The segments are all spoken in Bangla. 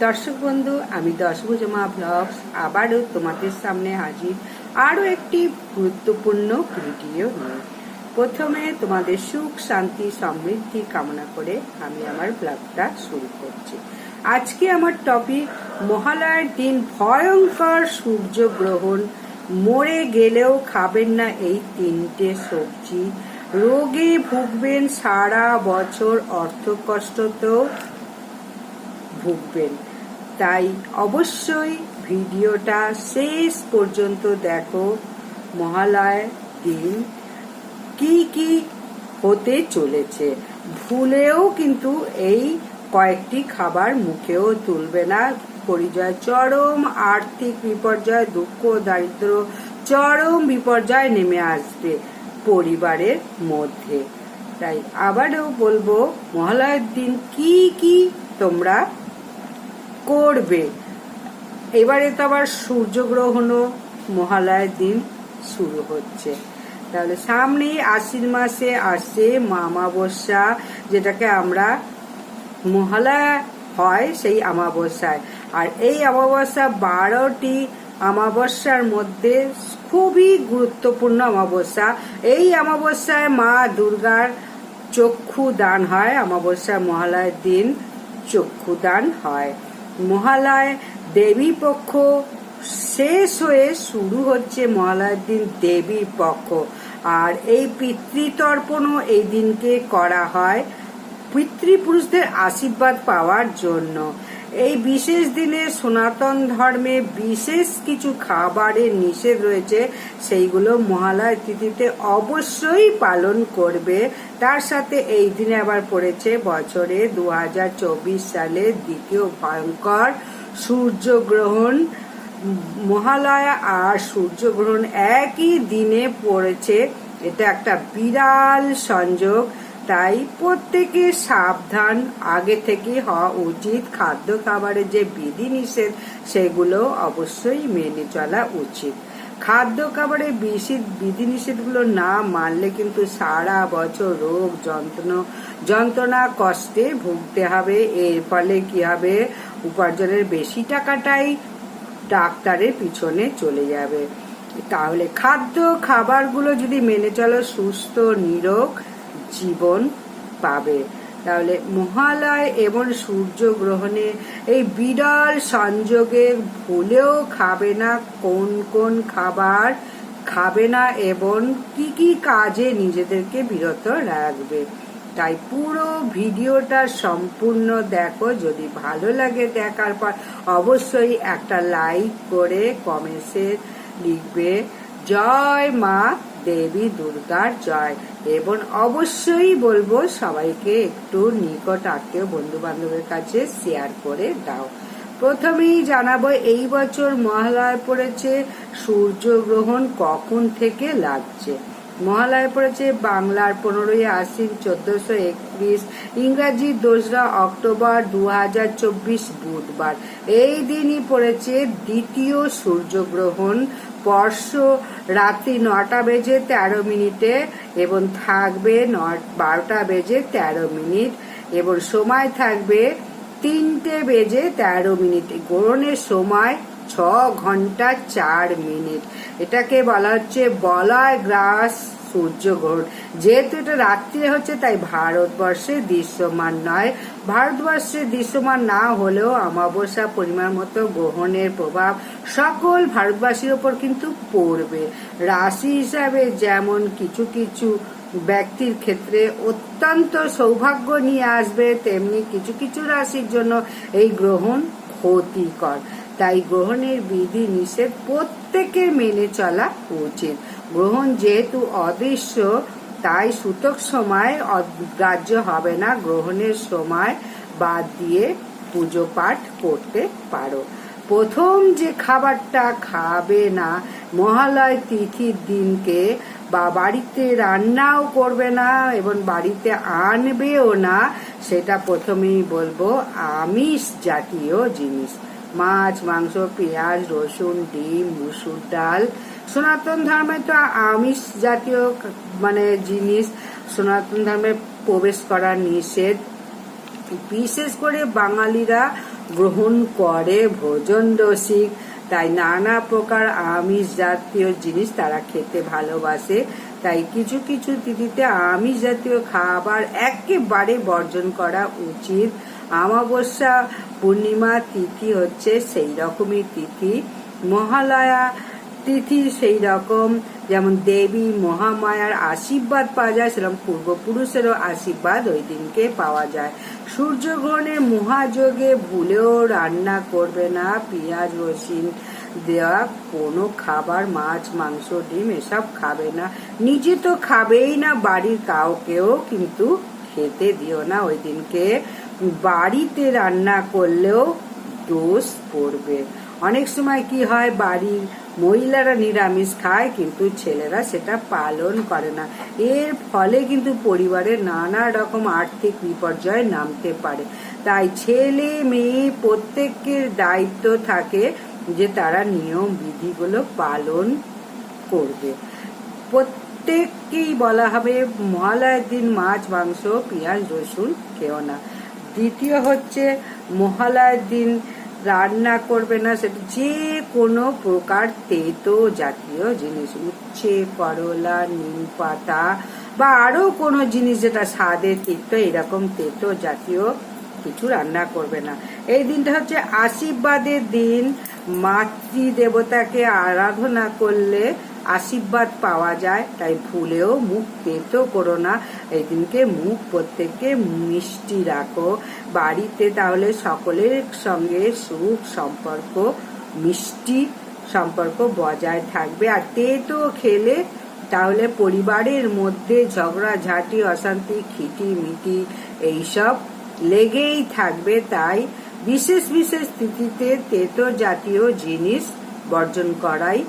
দর্শক বন্ধু, আমি দশভুজমা ব্লগস। আবারও তোমাদের সামনে হাজির। আরও একটি গুরুত্বপূর্ণ ভিডিও নিয়ে। প্রথমে তোমাদের সুখ, শান্তি, সমৃদ্ধি কামনা করে আমি আমার ব্লগটা শুরু করছি। আজকে আমার টপিক, মহালয়ার দিন ভয়ঙ্কর সূর্যগ্রহণ মরে গেলেও খাবেন না এই তিনটে সবজি। রোগে ভুগবেন সারা বছর অর্থকষ্টতেও ভুগবেন। তাই অবশ্যই ভিডিওটা শেষ পর্যন্ত দেখো। মহালয় দিন কি কি হতে চলেছে, ভুলেও কিন্তু এই কয়েকটি খাবার মুখেও তুলবে না। পরিচয় চরম আর্থিক বিপর্যয়, দুঃখ দারিদ্র চরম বিপর্যয় নেমে আসবে পরিবারের মধ্যে। তাই আবারও বলব, মহালয়ের দিন কি কি তোমরা করবে। এবারে তো আবার সূর্যগ্রহণও মহালয়ের দিন শুরু হচ্ছে। তাহলে সামনেই আশ্বিন মাসে আসছে মামাবস্যা, যেটাকে আমরা মহালয়া হয় সেই অমাবস্যায় আর এই অমাবস্যা বারোটি অমাবস্যার মধ্যে খুবই গুরুত্বপূর্ণ অমাবস্যা এই অমাবস্যায় মা দুর্গার চক্ষু দান হয় অমাবস্যা মহালয়ের দিন চক্ষু দান হয়। মহালয় দেবী পক্ষ শেষ হয়ে শুরু হচ্ছে মহালয়ের দিন দেবী পক্ষ। আর এই পিতৃতর্পণও এই দিনকে করা হয় পিতৃপুরুষদের আশীর্বাদ পাওয়ার জন্য। এই বিশেষ দিনে সনাতন ধর্মে বিশেষ কিছু খাবারের নিষেধ রয়েছে, সেইগুলো মহালয় তিথিতে অবশ্যই পালন করবে। তার সাথে এই দিনে আবার পড়েছে বছরে দু সালের দ্বিতীয় ভয়ঙ্কর সূর্যগ্রহণ। মহালয়া আর সূর্যগ্রহণ একই দিনে পড়েছে। এটা একটা বিরাল সংযোগ, তাই প্রত্যেকে সাবধান। আগে থেকে হওয়া উচিত খাদ্য খাবারের যে বিধি নিষেধ সেগুলো অবশ্যই মেনে চলা উচিত। খাদ্য খাবারের বিধি বিধি নিষেধগুলো না মানলে কিন্তু সারা বছর রোগ যন্ত্রণা যন্ত্রণা কষ্টে ভুগতে হবে। এর ফলে কি হবে? উপার্জনের বেশি টাকাটাই ডাক্তারের পিছনে চলে যাবে। তাহলে খাদ্য খাবারগুলো যদি মেনে চলো, সুস্থ, নিরোগ জীবন পাবে। তাহলে মহালয় এবং সূর্যগ্রহণে এই বিরল সংযোগে ভুলেও খাবে না, কোন কোন খাবার খাবে না এবং কি কি কাজে নিজেদেরকে বিরত রাখবে। তাই পুরো ভিডিওটা সম্পূর্ণ দেখো, যদি ভালো লাগে দেখার পর অবশ্যই একটা লাইক করে কমেন্টসে লিখবে। জয় মা দেবী দুর্গার জয়। এবং অবশ্যই বলব, সবাইকে একটু নিকট আত্মীয় বন্ধু বান্ধবের কাছে শেয়ার করে দাও। প্রথমেই জানাব, এই বছর মহালয় পড়েছে, সূর্যগ্রহণ কখন থেকে লাগছে? মহালয় পড়েছে বাংলার পনেরোই আশ্বিন চোদ্দশো একত্রিশ, ইংরাজি দোসরা অক্টোবর দু হাজার চব্বিশ বুধবার। এই দিনই পড়েছে দ্বিতীয় সূর্যগ্রহণ। স্পর্শ রাত্রি নটা বেজে তেরো মিনিটে এবং থাকবে বারোটা বেজে তেরো মিনিট এবং সময় থাকবে তিনটে বেজে তেরো মিনিট। গ্রহণের সময় ছ ঘণ্টা চার মিনিট। এটাকে বলা হচ্ছে বলয় গ্রাস সূর্যগ্রহণ। যেহেতু এটা রাত্রে হচ্ছে, তাই ভারতবর্ষে দৃশ্যমান নয়। ভারতবর্ষে দৃশ্যমান না হলেও অমাবস্যা পরিমাণ মতো গ্রহণের প্রভাব সকল ভারতবাসীর ওপর কিন্তু পড়বে। রাশি হিসাবে যেমন কিছু কিছু ব্যক্তির ক্ষেত্রে অত্যন্ত সৌভাগ্য নিয়ে আসবে, তেমনি কিছু কিছু রাশির জন্য এই গ্রহণ ক্ষতিকর। তাই গ্রহণের বিধি নিষেধ প্রত্যেকের মেনে চলা উচিত। গ্রহণ যেহেতু অদৃশ্য, তাই সুতক সময় অগ্রাহ্য হবে না। গ্রহণের সময় বাদ দিয়ে পুজো পাঠ করতে পারো। প্রথম যে খাবারটা খাবে না, মহালয় তিথির দিনকে বা বাড়িতে রান্নাও করবে না এবং বাড়িতে আনবেও না, সেটা প্রথমেই বলব, আমিষ জাতীয় জিনিস। মাছ, মাংস, পেঁয়াজ, রসুন, ডিম, মুসুর ডাল, সনাতন ধর্মে তো আমিষ জাতীয় মানে জিনিস সনাতন ধর্মে প্রবেশ করা নিষেধ। বিশেষ করে বাঙালিরা গ্রহণ করে ভোজন রসিক, তাই নানা প্রকার আমিষ জাতীয় জিনিস তারা খেতে ভালোবাসে। তাই কিছু কিছু তিথিতে আমিষ জাতীয় খাবার একেবারে বর্জন করা উচিত। আমাবস্যা পূর্ণিমা তিথি হচ্ছে সেই রকমই তিথি। মহালয়া তিথি সেই রকম, যেমন দেবী মহামায়ার আশীর্বাদ পাওয়া যায়, সেরকম পূর্বপুরুষেরও আশীর্বাদ ওই দিনকে পাওয়া যায়। সূর্যগ্রহণের মহাযোগে ভুলেও রান্না করবে না পেঁয়াজ, রসুন দেওয়া কোনো খাবার, মাছ, মাংস, ডিম এসব খাবে না। নিজে তো খাবেই না, বাড়ির কাউকেও কিন্তু খেতে দিও না ওই দিনকে। বাড়িতে রান্না করলেও দোষ পড়বে। অনেক সময় কি হয়, বাড়ির মহিলারা নিরামিষ খায়, কিন্তু ছেলেরা সেটা পালন করে না। এর ফলে কিন্তু পরিবারের নানা রকম আর্থিক বিপর্যয় নামতে পারে। তাই ছেলে মেয়ে প্রত্যেকের দায়িত্ব থাকে যে তারা নিয়ম বিধিগুলো পালন করবে। প্রত্যেককেই বলা হবে, মহালয়ের দিন মাছ, মাংস, পেঁয়াজ, রসুন খেও না। দ্বিতীয় হচ্ছে মহালয়ের দিন রান্না করবে না, সেটা যে কোনো প্রকার তেতো জাতীয় জিনিস, উচ্ছে, করলা, নিম পাতা বা আরও কোনো জিনিস যেটা স্বাদে তিক্ত এরকম তেতো জাতীয় কিছু রান্না করবে না। এই দিনটা হচ্ছে আশীর্বাদের দিন মাতৃ দেবতাকে আরাধনা করলে আশীর্বাদ পাওয়া যায়, তাই ভুলেও মুখ তেতো করো না এই দিনকে মুখ প্রত্যেককে মিষ্টি রাখো। বাড়িতে তাহলে সকলের সঙ্গে সুখ সম্পর্ক, মিষ্টি সম্পর্ক বজায় থাকবে। আর তেতো খেলে তাহলে পরিবারের মধ্যে ঝগড়া ঝাঁটি অশান্তি খিটি মিটি এইসব লেগেই থাকবে। তাই বিশেষ বিশেষ তিথিতে তেতো জাতীয় জিনিস বর্জন করাই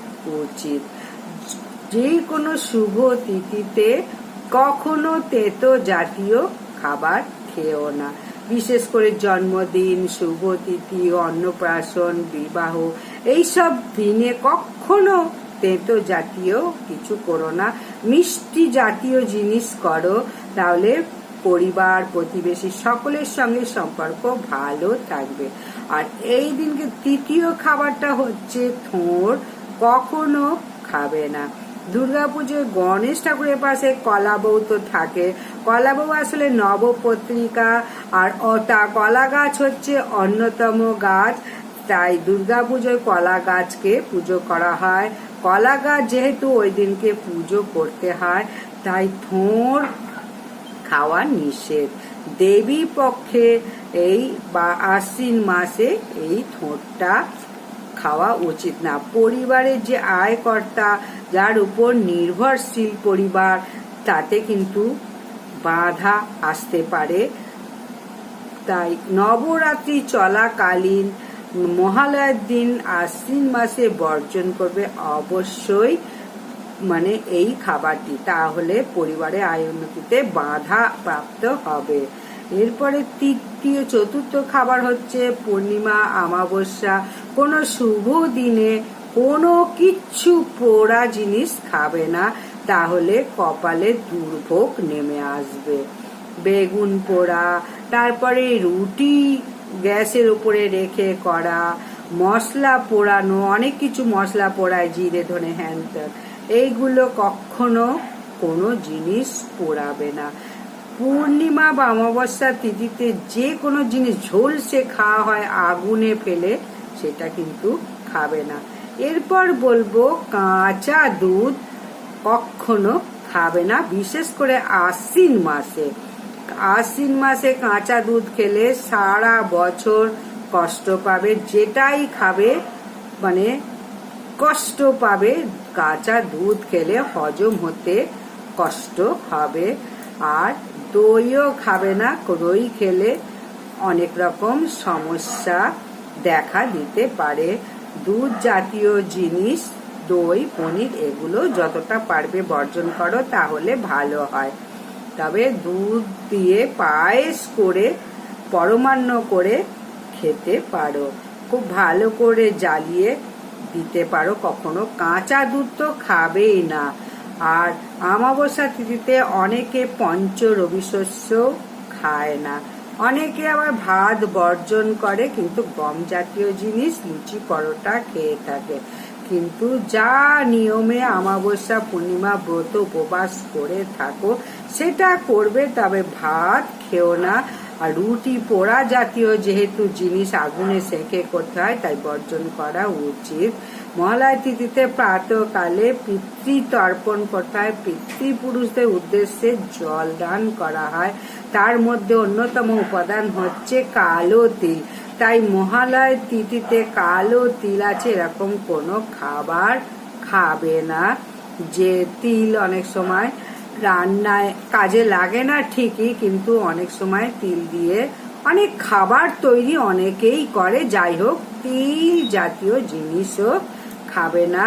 উচিত। যে কোনো শুভ তিথিতে কখনো তেতো জাতীয় খাবার খেও না। বিশেষ করে জন্মদিন, শুভ তিথি, অন্নপ্রাশন, বিবাহ, এইসব দিনে কখনো তেতো জাতীয় কিছু করো না। মিষ্টি জাতীয় জিনিস করো, তাহলে পরিবার, প্রতিবেশী সকলের সঙ্গে সম্পর্ক ভালো থাকবে। আর এই দিনকে তৃতীয় খাবারটা হচ্ছে থোর, কখনো খাবে না। দুর্গাপুজোয় গণেশ ঠাকুরের পাশে কলাবউ তো থাকে। কলাবউ আসলে নবপত্রিকা আর ওটা কলা গাছ হচ্ছে অন্যতম গাছ। তাই দুর্গাপুজোয় কলা গাছকে পুজো করা হয়। কলা গাছ যেহেতু ওই দিনকে পুজো করতে হয়, তাই থোর খাওয়া নিষেধ। দেবী পক্ষে এই বা আশ্বিন মাসে এই থোঁটটা খাওয়া উচিত না। পরিবারের যে আয়কর্তা, যার উপর নির্ভরশীল পরিবার, তাতে কিন্তু বাধা আসতে পারে। তাই নবরাত্রি চলাকালীন মহালয়ের দিন আশ্বিন মাসে বর্জন করবে অবশ্যই মানে এই খাবারটি। তাহলে পরিবারে আয় উন্নতিতে বাধা প্রাপ্ত হবে। এরপরে তৃতীয়, চতুর্থ খাবার হচ্ছে পূর্ণিমা, অমাবস্যা। কোনো শুভ দিনে কোনো কিচ্ছু পোড়া জিনিস খাবে না, তাহলে কপালে দুর্ভোগ নেমে আসবে। বেগুন পোড়া, তারপরে রুটি গ্যাসের উপরে রেখে করা, মশলা পোড়ানো, অনেক কিছু মশলা পোড়ায় জিরে, ধনে হ্যান এইগুলো কখনো কোনো জিনিস পোড়াবে না। পূর্ণিমা বা অমাবস্যা তিথিতে যে কোনো জিনিস ঝোলসে খাওয়া হয়, আগুনে ফেলে সেটা কিন্তু খাবে না। এরপর বলব, কাঁচা দুধ কখনো খাবে না, বিশেষ করে আশ্বিন মাসে। আশ্বিন মাসে কাঁচা দুধ খেলে সারা বছর কষ্ট পাবে, যেটাই খাবে মানে কষ্ট পাবে, কাঁচা দুধ খেলে হজম হতে কষ্ট হবে। আর দইও খাবে না, দই খেলে অনেক রকম সমস্যা দেখা দিতে পারে। দুধ জাতীয় জিনিস, দই, পনির, এগুলো যতটা পারবে বর্জন করো, তাহলে ভালো হয়। তবে দুধ দিয়ে পায়েস করে, পরমান্ন করে খেতে পারো। খুব ভালো করে জ্বালিয়ে দিতে পারো। কখনো কাঁচা দুধ তো খাবেই না। আর আমাবস্যা তিথিতে অনেকে পঞ্চ রবি শস্য খায় না। অনেকে আবার ভাত বর্জন করে, কিন্তু গম জাতীয় জিনিস, লুচি, পরোটা খেয়ে থাকে। কিন্তু যা নিয়মে অমাবস্যা, পূর্ণিমা, ব্রত উপবাস করে থাকো, সেটা করবে, তবে ভাত খেও না। আর রুটি পোড়া জাতীয় যেহেতু জিনিস আগুনে সেঁকে করতে হয়, তাই বর্জন করা উচিত। মহালয় তিথিতে প্রাতকালে পিতৃ তর্পণ করতে হয়। পিতৃপুরুষদের উদ্দেশ্যে জল দান করা হয়। তার মধ্যে অন্যতম উপাদান হচ্ছে কালো তিল। তাই মহালয় তিথিতে কালো তিল আছে এরকম কোনো খাবার খাবে না। যে তিল অনেক সময় রান্নায় কাজে লাগে না ঠিকই, কিন্তু অনেক সময় তিল দিয়ে অনেক খাবার তৈরি অনেকেই করে। যাই হোক, তিল জাতীয় জিনিসও খাবে না,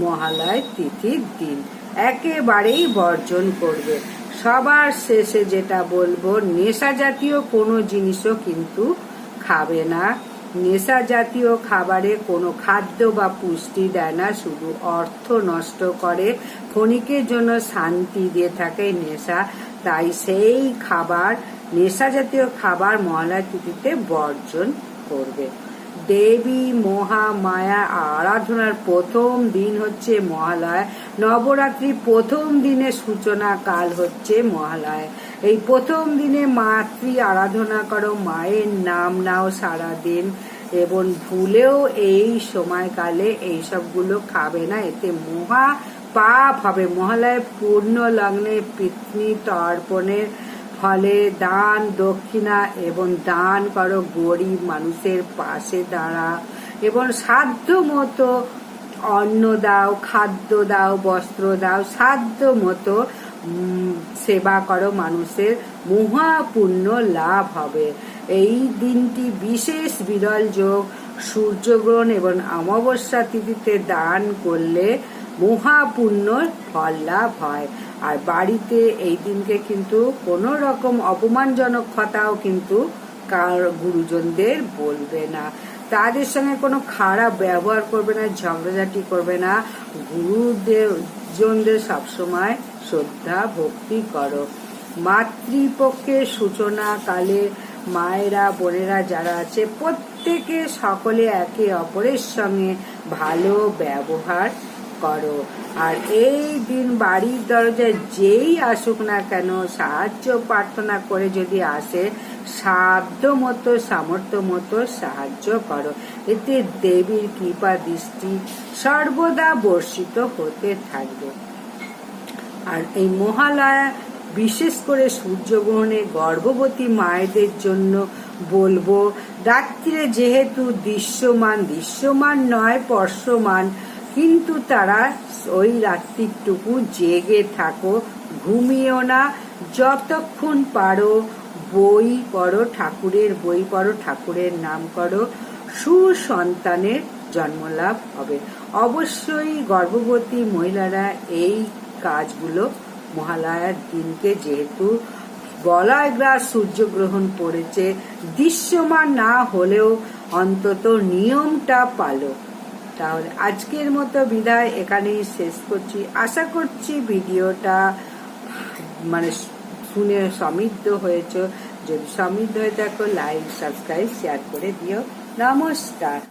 মহালয় তিথির দিন। একেবারেই বর্জন করবে। সবার শেষে যেটা বলব, নেশা জাতীয় কোনো জিনিসও কিন্তু খাবে না। নেশা জাতীয় খাবারে কোনো খাদ্য বা পুষ্টি দেয় না, শুধু অর্থ নষ্ট করে। ক্ষণিকের জন্য শান্তি দিয়ে থাকে নেশা। তাই সেই খাবার, নেশা জাতীয় খাবার মহালয়া তিথিতে বর্জন করবে। দেবী মহামায়া আরাধনার প্রথম দিন হচ্ছে মহালয়। নবরাত্রি প্রথম দিনের সূচনা কাল হচ্ছে মহালয়। এই প্রথম দিনে মাতৃ আরাধনা করো, মায়ের নাম নাও সারা দিন এবং ভুলেও এই সময়কালে এই সবগুলো খাবে না। এতে মহা পাপ হবে। মহালয় পূর্ণ লগ্নে পিতৃ তর্পণের ফলে দান দক্ষিণা এবং দান করো গরিব মানুষের পাশে দাঁড়া এবং সাধ্য মতো অন্ন দাও, খাদ্য দাও, বস্ত্র দাও, সাধ্য মতো সেবা করো, মানুষের মহাপূর্ণ লাভ হবে। এই দিনটি বিশেষ বিরল যোগ। সূর্যগ্রহণ এবং অমাবস্যা তিথিতে দান করলে মহাপূর্ণ ফল লাভ হয়। আর বাড়িতে এই দিনকে কিন্তু কোনো রকম অপমানজনক কথাও কিন্তু কার গুরুজনদের বলবে না। তাদের সঙ্গে কোনো খারাপ ব্যবহার করবে না, ঝগড়াঝাটি করবে না। গুরুদেব জনদের সবসময় শ্রদ্ধা, ভক্তি করো। মাতৃপক্ষের সূচনা কালে মায়েরা, বোনেরা যারা আছে, প্রত্যেকে সকলে একে অপরের সঙ্গে ভালো ব্যবহার করো। আর এই দিন বাড়ির দরজায় যেই আসুক না কেন, সাহায্য প্রার্থনা করে যদি আসে, সাধ্য মতো, সামর্থ্য মতো সাহায্য করো। এতে দেবীর কৃপা দৃষ্টি সর্বদা বর্ষিত হতে থাকবে। আর এই মহালয়া বিশেষ করে সূর্যগ্রহণে গর্ভবতী মায়েদের জন্য বলব, রাত্রিরে যেহেতু দৃশ্যমান দৃশ্যমান নয় পর্শমান কিন্তু তারা ওই রাত্রিটুকু জেগে থাকো, ঘুমিও না। যতক্ষণ পারো বই পড়ো, ঠাকুরের বই পড়ো, ঠাকুরের নাম করো। সুসন্তানের জন্মলাভ হবে। অবশ্যই গর্ভবতী মহিলারা এই কাজগুলো মহালয়ার দিনকে যেহেতু বলয় গ্রাস সূর্যগ্রহণ পড়েছে দৃশ্যমান না হলেও অন্তত নিয়মটা পালো। তাহলে আজকের মতো বিদায় এখানেই শেষ করছি। আশা করছি ভিডিওটা মানে শুনে সমৃদ্ধ হয়েছ। যদি সমৃদ্ধ হয়ে থাকো লাইক সাবস্ক্রাইব শেয়ার করে দিও। নমস্কার।